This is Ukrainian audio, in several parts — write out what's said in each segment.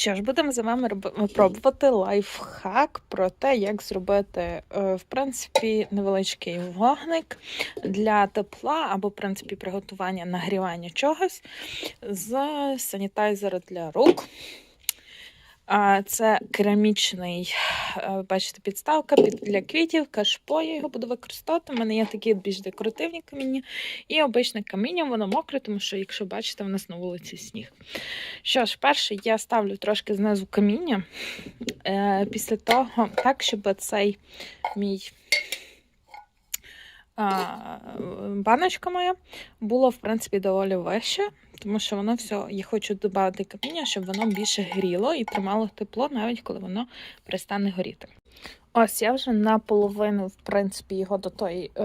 Що ж, будемо за вами роб- пробувати лайфхак про те, як зробити, е, в принципі, невеличкий вогник для тепла або, в принципі, приготування нагрівання чогось з санітайзера для рук. Це керамічний, е, бачите, підставка для квітів, кашпо. Я його буду використовувати. У мене є такі більш декоративні каміння. І обичне каміння, воно мокре, тому що, якщо бачите, в нас на вулиці сніг. Що ж, перше я ставлю трошки знизу каміння. Е, Після того, так, щоб цей мій баночка моя була, в принципі, доволі вище, тому що воно все, я хочу додати каміння, щоб воно більше гріло і тримало тепло, навіть коли воно перестане горіти. Ось я вже наполовину, в принципі, його до тої е,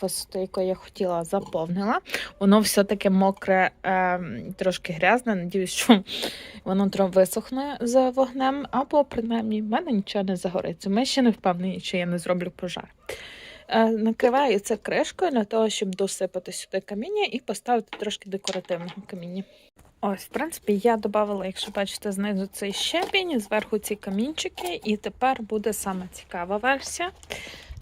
висоти, якої я хотіла, заповнила. Воно все таке мокре, е, трошки грязне. Надіюсь, що воно трохи висохне за вогнем, або принаймні в мене нічого не загориться. Ми ще не впевнені, чи я не зроблю пожар. Е, накриваю це кришкою для того, щоб досипати сюди каміння і поставити трошки декоративного каміння. Ось, в принципі, я додавала, якщо бачите, знизу цей щебінь, зверху ці камінчики, і тепер буде саме цікава версія.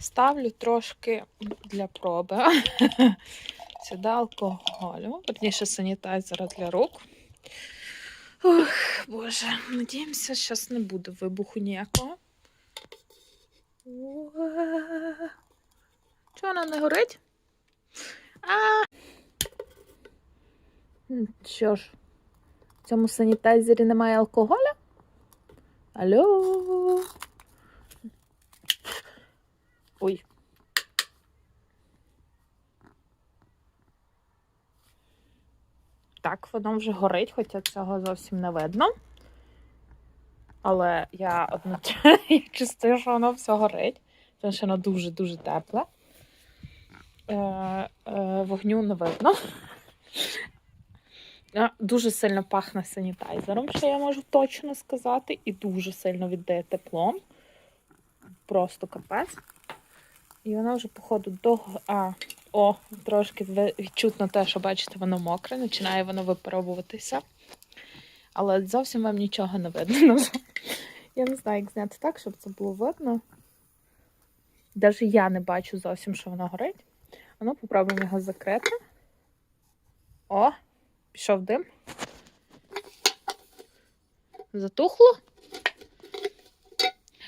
Ставлю трошки для проби сюди алкоголю, верніше санітайзера для рук. Ох, Боже, надіємося, зараз не буде вибуху ніякого. Уа. Вона не горить? А! Що ж, в цьому санітайзері немає алкоголя? Алло? Ой. Так, воно вже горить, хоча цього зовсім не видно. Але я одночасно чувствую, що воно все горить, тому що воно дуже-дуже тепле. Е, е, вогню не видно. Дуже сильно пахне санітайзером, що я можу точно сказати, і дуже сильно віддає теплом. Просто капець. І воно вже, походу, до. А, о, трошки відчутно те, що бачите, воно мокре, починає воно випробуватися. Але зовсім вам нічого не видно. Я не знаю, як зняти так, щоб це було видно. Навіть я не бачу зовсім, що воно горить. Ну, попробуємо його закрити. О, пішов дим. Затухло.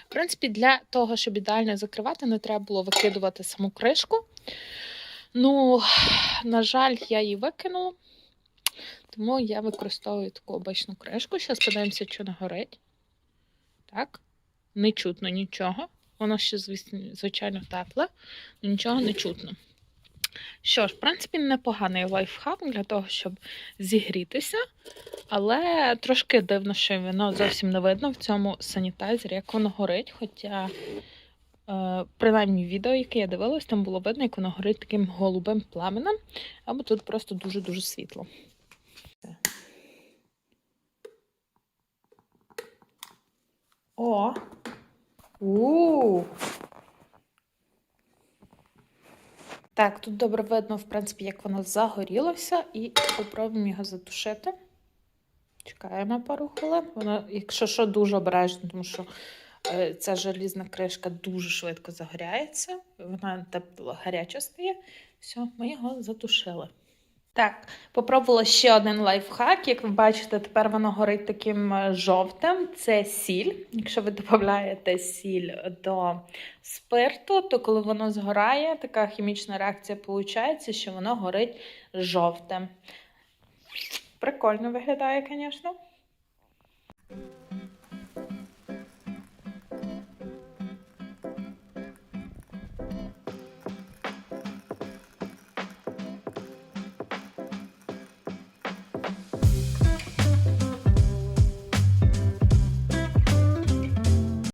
В принципі, для того, щоб ідеально закривати, не треба було викидувати саму кришку. Ну, на жаль, я її викинула. Тому я використовую таку обичну кришку. Зараз подивимося, що не горить. Так, не чутно нічого. Воно ще, звичайно, тепле, нічого не чутно. Що ж, в принципі, непоганий лайфхак для того, щоб зігрітися, але трошки дивно, що воно зовсім не видно в цьому санітайзері, як воно горить. Хоча, е, принаймні, відео, яке я дивилась, там було видно, як воно горить таким голубим пламенем, або тут просто дуже-дуже світло. О! у Так, тут добре видно, в принципі, як воно загорілося, і попробуємо його затушити. Чекаємо пару хвилин. Воно, якщо що, дуже обережно, тому що е, ця желізна кришка дуже швидко загоряється. Вона тепло гаряча стає. Все, ми його затушили. Так, попробувала ще один лайфхак. Як ви бачите, тепер воно горить таким е, жовтим. Це сіль. Якщо ви додаєте сіль до спирту, то коли воно згорає, така хімічна реакція виходить, що воно горить жовтим. Прикольно виглядає, звісно.